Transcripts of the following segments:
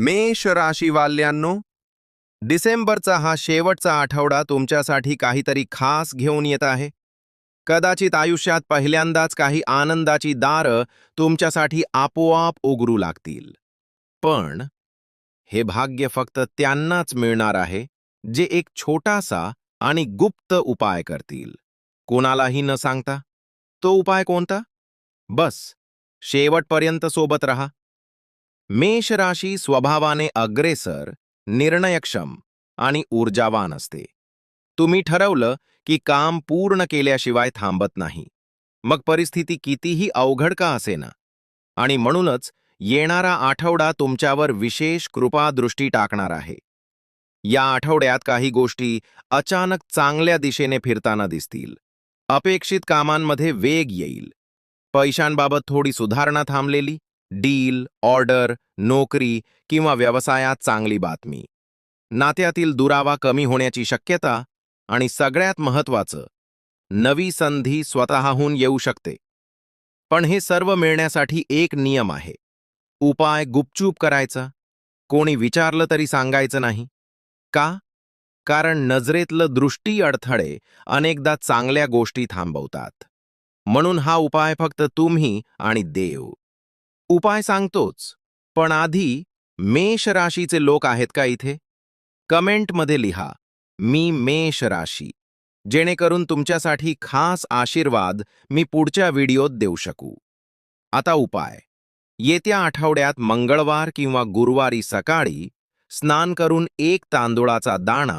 मेष राशीवाल्यांनो डिसेंबरचा हा शेवटचा आठवडा तुमच्यासाठी काहीतरी खास घेऊन येत आहे. कदाचित आयुष्यात पहिल्यांदाच काही आनंदाची दारं तुमच्यासाठी आपोआप उघडू लागतील. पण हे भाग्य फक्त त्यांनाच मिळणार आहे जे एक छोटासा आणि गुप्त उपाय करतील. कोणालाही न सांगता. तो उपाय कोणता? बस. शेवटपर्यंत सोबत रहा. मेष राशी स्वभावाने अग्रेसर निर्णयक्षम आणि ऊर्जावान असते. तुम्ही ठरवलं की काम पूर्ण केल्याशिवाय थांबत नाही. मग परिस्थिती कितीही अवघड का असेना. आणि म्हणूनच येणारा आठवडा तुमच्यावर विशेष कृपादृष्टी टाकणार आहे. या आठवड्यात काही गोष्टी अचानक चांगल्या दिशेने फिरताना दिसतील. अपेक्षित कामांमध्ये वेग येईल. पैशांबाबत थोडी सुधारणा थांबलेली. डील ऑर्डर नोकरी किंवा व्यवसायात चांगली बातमी. नात्यातील दुरावा कमी होण्याची शक्यता आणि सगळ्यात महत्वाचं नवी संधी स्वतःहून येऊ शकते. पण हे सर्व मिळण्यासाठी एक नियम आहे. उपाय गुपचूप करायचा. कोणी विचारलं तरी सांगायचं नाही. का? कारण नजरेतलं दृष्टी अडथळे अनेकदा चांगल्या गोष्टी थांबवतात. म्हणून हा उपाय फक्त तुम्ही आणि देव. उपाय सांगतोच पण आधी मेष राशीचे लोक आहेत का इथे? कमेंटमध्ये लिहा मी मेष राशी जेणेकरून तुमच्यासाठी खास आशीर्वाद मी पुढच्या व्हिडिओत देऊ शकू. आता उपाय येत्या आठवड्यात मंगळवार किंवा गुरुवारी सकाळी स्नान करून एक तांदुळाचा दाणा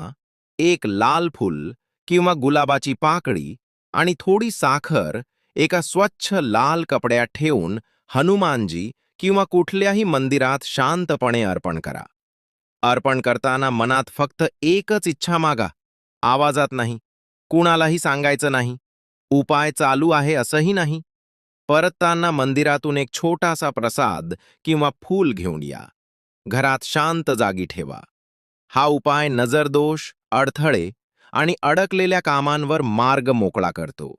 एक लाल फुल किंवा गुलाबाची पाकळी आणि थोडी साखर एका स्वच्छ लाल कपड्यात ठेवून हनुमानजी किंवा कुठल्याही मंदिरात शांतपणे अर्पण करा. अर्पण करताना मनात फक्त एकच इच्छा मागा. आवाजात नाही. कुणालाही सांगायचं नाही. उपाय चालू आहे असंही नाही. परतताना मंदिरातून एक छोटासा प्रसाद किंवा फूल घेऊन या. घरात शांत जागी ठेवा. हा उपाय नजरदोष अडथळे आणि अडकलेल्या कामांवर मार्ग मोकळा करतो.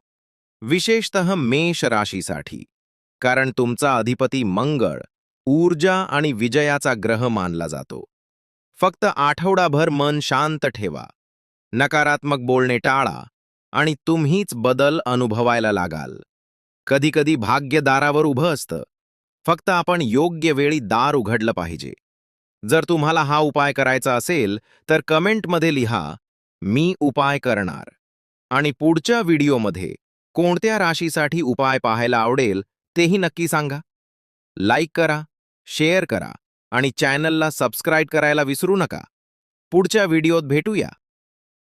विशेषतः मेष राशीसाठी. कारण तुमचा अधिपती मंगळ ऊर्जा आणि विजयाचा ग्रह मानला जातो. फक्त आठवडाभर मन शांत ठेवा. नकारात्मक बोलणे टाळा आणि तुम्हीच बदल अनुभवायला लागाल. कधीकधी भाग्य दारावर उभं असतं. फक्त आपण योग्य वेळी दार उघडलं पाहिजे. जर तुम्हाला हा उपाय करायचा असेल तर कमेंटमध्ये लिहा मी उपाय करणार. आणि पुढच्या व्हिडिओमध्ये कोणत्या राशीसाठी उपाय पाहायला आवडेल तेही नक्की सांगा. लाईक करा शेअर करा आणि चॅनलला सबस्क्राईब करायला विसरू नका. पुढच्या व्हिडिओत भेटूया.